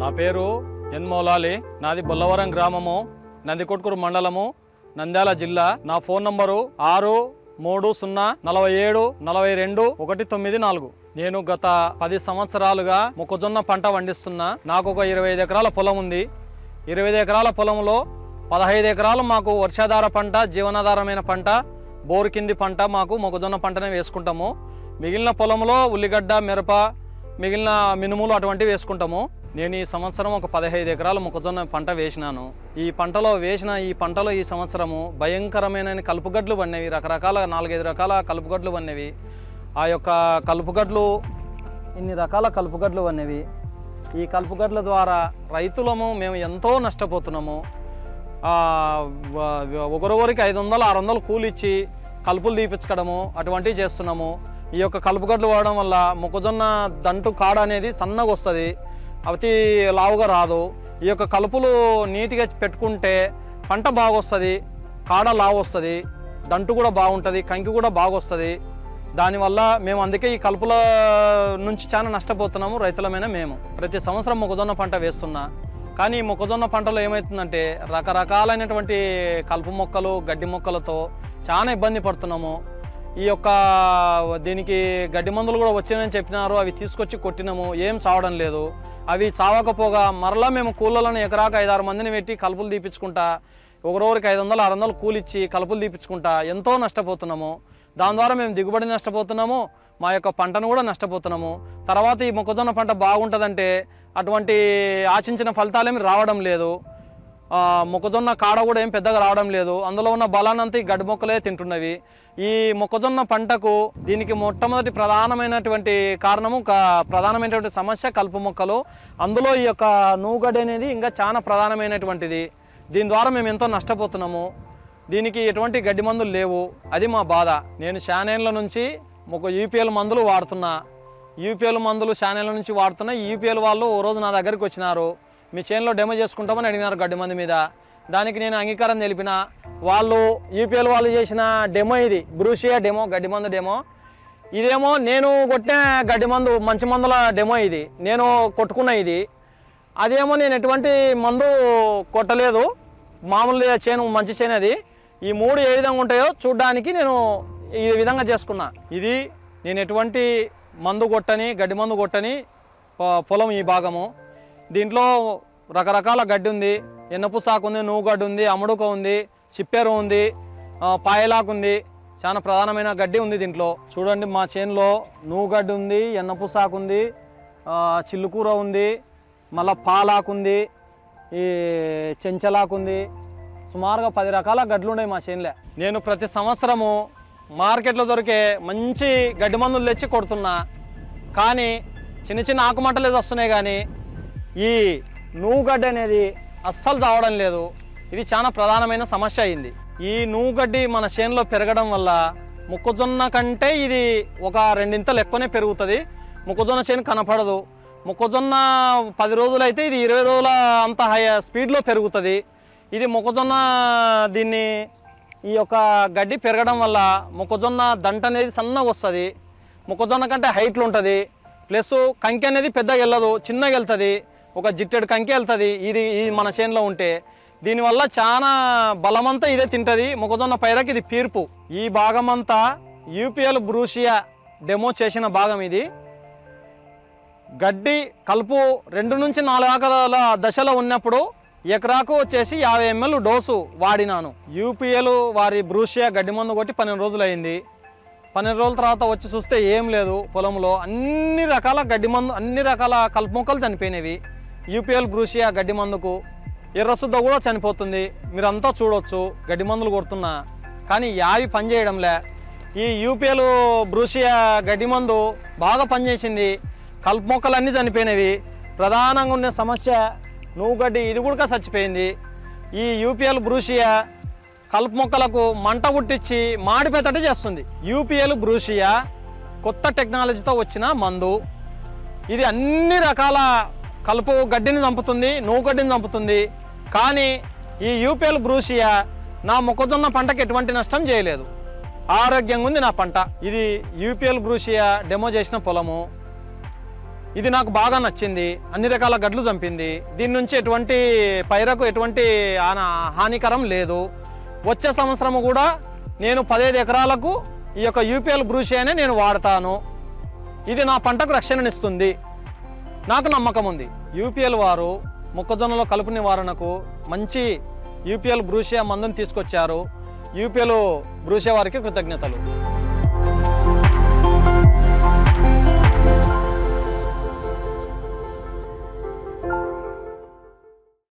నా పేరు ఎన్ మౌలాలి. నాది బొల్లవరం గ్రామము నందికొట్కూరు మండలము నంద్యాల జిల్లా. నా ఫోన్ నంబరు ఆరు మూడు సున్నా నలభై ఏడు నలభై రెండు ఒకటి తొమ్మిది నాలుగు. నేను గత పది సంవత్సరాలుగా మొక్కజొన్న పంట పండిస్తున్నా. నాకు ఒక ఇరవై ఐదు ఎకరాల పొలం ఉంది. ఇరవై ఐదు ఎకరాల పొలంలో పదహైదు ఎకరాలు మాకు వర్షాధార పంట జీవనాధారమైన పంట బోరు కింది పంట మాకు మొక్కజొన్న పంటనే వేసుకుంటాము. మిగిలిన పొలంలో ఉల్లిగడ్డ మిరప మిగిలిన మినుములు అటువంటివి వేసుకుంటాము. నేను ఈ సంవత్సరం ఒక పదహైదు ఎకరాల మొక్కజొన్న పంట వేసినాను. ఈ పంటలో వేసిన ఈ పంటలో ఈ సంవత్సరము భయంకరమైన కలుపుగడ్లు పడినవి రకరకాల నాలుగైదు రకాల కలుపుగడ్లు పడినవి. ఆ యొక్క కలుపుగడ్లు ఇన్ని రకాల కలుపుగడ్లు పడినవి. ఈ కలుపుగడ్ల ద్వారా రైతులము మేము ఎంతో నష్టపోతున్నాము. ఒకరొకరికి ఐదు వందలు ఆరు వందలు కూలిచ్చి కలుపులు తీపించడము అటువంటివి చేస్తున్నాము. ఈ యొక్క కలుపుగడ్లు వాడడం వల్ల మొక్కజొన్న దంటు కాడ అనేది సన్నగా వస్తుంది అతి లావుగా రాదు. ఈ యొక్క కలుపులు నీట్గా పెట్టుకుంటే పంట బాగా వస్తుంది కాడ లావు వస్తుంది దంటు కూడా బాగుంటుంది కంకి కూడా బాగొస్తుంది. దానివల్ల మేము అందుకే ఈ కలుపుల నుంచి చాలా నష్టపోతున్నాము రైతులమైన మేము. ప్రతి సంవత్సరం మొక్కజొన్న పంట వేస్తున్నా. కానీ ఈ మొక్కజొన్న పంటలో ఏమవుతుందంటే రకరకాలైనటువంటి కలుపు మొక్కలు గడ్డి మొక్కలతో చాలా ఇబ్బంది పడుతున్నాము. ఈ యొక్క దీనికి గడ్డి మందులు కూడా వచ్చాయని చెప్పినారు అవి తీసుకొచ్చి కొట్టినాము ఏం చావడం లేదు. అవి చావకపోగా మరలా మేము కూలలను ఎకరాకు ఐదారు మందిని పెట్టి కలుపులు తీపించుకుంటా ఒకరోరికి ఐదు వందలు ఆరు వందలు కూలిచ్చి కలుపులు తీపించుకుంటా ఎంతో నష్టపోతున్నాము. దాని ద్వారా మేము దిగుబడి నష్టపోతున్నాము మా యొక్క పంటను కూడా నష్టపోతున్నాము. తర్వాత ఈ మొక్కజొన్న పంట బాగుంటుందంటే అటువంటి ఆశించిన ఫలితాలేమి రావడం లేదు. మొక్కజొన్న కాడ కూడా ఏం పెద్దగా రావడం లేదు. అందులో ఉన్న బలానంతా ఈ గడ్డి మొక్కలే తింటున్నవి. ఈ మొక్కజొన్న పంటకు దీనికి మొట్టమొదటి ప్రధానమైనటువంటి కారణము ప్రధానమైనటువంటి సమస్య కలుపు మొక్కలు. అందులో ఈ యొక్క నూగడ్డి అనేది ఇంకా చాలా ప్రధానమైనటువంటిది. దీని ద్వారా మేము ఎంతో నష్టపోతున్నాము. దీనికి ఎటువంటి గడ్డి మందులు లేవు. అది మా బాధ. నేను శానేళ్ళ నుంచి ఒక యూపీఎల్ మందులు వాడుతున్నా. యూపీఎల్ మందులు శానేళ్ళ నుంచి వాడుతున్నా యూపీఎల్ వాళ్ళు ఓ రోజు నా దగ్గరికి వచ్చినారు. మీ చేనులో డెమో చేసుకుంటామని అడిగినారు గడ్డి మంది మీద. దానికి నేను అంగీకారం తెలిపిన వాళ్ళు యూపీఎల్ వాళ్ళు చేసిన డెమో ఇది బ్రూషియా డెమో గడ్డి మందు డెమో ఇదేమో నేను కొట్టిన గడ్డి మందు మంచి మందుల డెమో ఇది. నేను కొట్టుకున్న ఇది. అదేమో నేను ఎటువంటి మందు కొట్టలేదు. మామూలు చేను మంచి చేను అది. ఈ మూడు ఏ విధంగా ఉంటాయో చూడ్డానికి నేను ఈ విధంగా చేసుకున్నా. ఇది నేను ఎటువంటి మందు కొట్టని గడ్డి మందు కొట్టని పొలం ఈ భాగము. దీంట్లో రకరకాల గడ్డి ఉంది. ఎన్నపు సాకు ఉంది గడ్డి ఉంది అముడుక ఉంది చిప్పేరు ఉంది పాయలాకు ఉంది. చాలా ప్రధానమైన గడ్డి ఉంది దీంట్లో. చూడండి మా చేనులో నువ్వు గడ్డి ఉంది ఎన్నపు సాకు ఉంది చిల్లుకూర ఉంది మళ్ళా పాలాకు ఉంది ఈ చెంచలాకు ఉంది. సుమారుగా పది రకాల గడ్లు ఉన్నాయి మా చేనులో. నేను ప్రతి సంవత్సరము మార్కెట్లో దొరికే మంచి గడ్డి మందులు తెచ్చి కొడుతున్నా. కానీ చిన్న చిన్న ఆకుమంటలు ఏదో వస్తున్నాయి కానీ ఈ నూగడ్డి అనేది అస్సలు తావడం లేదు. ఇది చాలా ప్రధానమైన సమస్య అయింది. ఈ నూగడ్డి మన చేనులో పెరగడం వల్ల మొక్కజొన్న కంటే ఇది ఒక రెండింతలు ఎక్కువనే పెరుగుతుంది. మొక్కజొన్న చేను కనపడదు. మొక్కజొన్న పది రోజులైతే ఇది ఇరవై రోజుల అంత హై స్పీడ్లో పెరుగుతుంది. ఇది మొక్కజొన్న దీన్ని ఈ యొక్క గడ్డి పెరగడం వల్ల మొక్కజొన్న దంట అనేది సన్నగా వస్తుంది. మొక్కజొన్న కంటే హైట్లు ఉంటుంది. ప్లస్ కంకి అనేది పెద్దగా వెళ్ళదు చిన్నగా వెళ్తుంది. ఒక జిట్టెడు కంకి వెళ్తుంది. ఇది ఇది మన చేనులో ఉంటే. దీనివల్ల చాలా బలమంతా ఇదే తింటుంది. మొక్కజొన్న పైరకి ఇది పీర్పు. ఈ భాగమంతా యూపీఎల్ బ్రూషియా డెమో చేసిన భాగం ఇది. గడ్డి కలుపు రెండు నుంచి నాలుగు ఆకల దశలో ఉన్నప్పుడు ఎకరాకు వచ్చేసి యాభై ఎంఎల్ డోసు వాడినాను. యూపీఎల్ వారి బ్రూషియా గడ్డి మందు కొట్టి పన్నెండు రోజులు అయింది పన్నెండు రోజుల తర్వాత వచ్చి చూస్తే ఏం లేదు పొలంలో. అన్ని రకాల గడ్డి మందు అన్ని రకాల కలుపు మొక్కలు చనిపోయినవి. యూపీఎల్ బ్రూషియా గడ్డి మందుకు ఎర్రసుద్ద కూడా చనిపోతుంది. మీరంతా చూడొచ్చు గడ్డి మందులు కొడుతున్నా. కానీ యావి పనిచేయడంలే ఈ యూపీఎల్ బ్రూషియా గడ్డి మందు బాగా పనిచేసింది. కలుపు మొక్కలు అన్నీ చనిపోయినవి. ప్రధానంగా ఉన్న సమస్య నువ్వు గడ్డి ఇది కూడా చచ్చిపోయింది. ఈ యూపీఎల్ బ్రూషియా కలుపు మొక్కలకు మంట పుట్టించి మాడిపోయేటట్టు చేస్తుంది. యూపీఎల్ బ్రూషియా కొత్త టెక్నాలజీతో వచ్చిన మందు. ఇది అన్ని రకాల కలుపు గడ్డిని చంపుతుంది నువ్వు గడ్డిని చంపుతుంది. కానీ ఈ యూపీఎల్ బ్రూసియా నా మొక్కజొన్న పంటకి ఎటువంటి నష్టం చేయలేదు. ఆరోగ్యంగా ఉంది నా పంట. ఇది యూపీఎల్ బ్రూసియా డెమో చేసిన పొలము. ఇది నాకు బాగా నచ్చింది. అన్ని రకాల గడ్లు చంపింది. దీని నుంచి ఎటువంటి పైరకు ఎటువంటి హానికరం లేదు. వచ్చే సంవత్సరం కూడా నేను పదహైదు ఎకరాలకు ఈ యొక్క యూపీఎల్ బ్రూషియానే నేను వాడతాను. ఇది నా పంటకు రక్షణనిస్తుంది. నాకు నమ్మకం ఉంది. యూపీఎల్ వారు మొక్కజొన్నలో కలుపు నివారణకు మంచి యూపీఎల్ బ్రూషియా మందుని తీసుకొచ్చారు. యూపీఎల్ బ్రూషియా వారికి కృతజ్ఞతలు.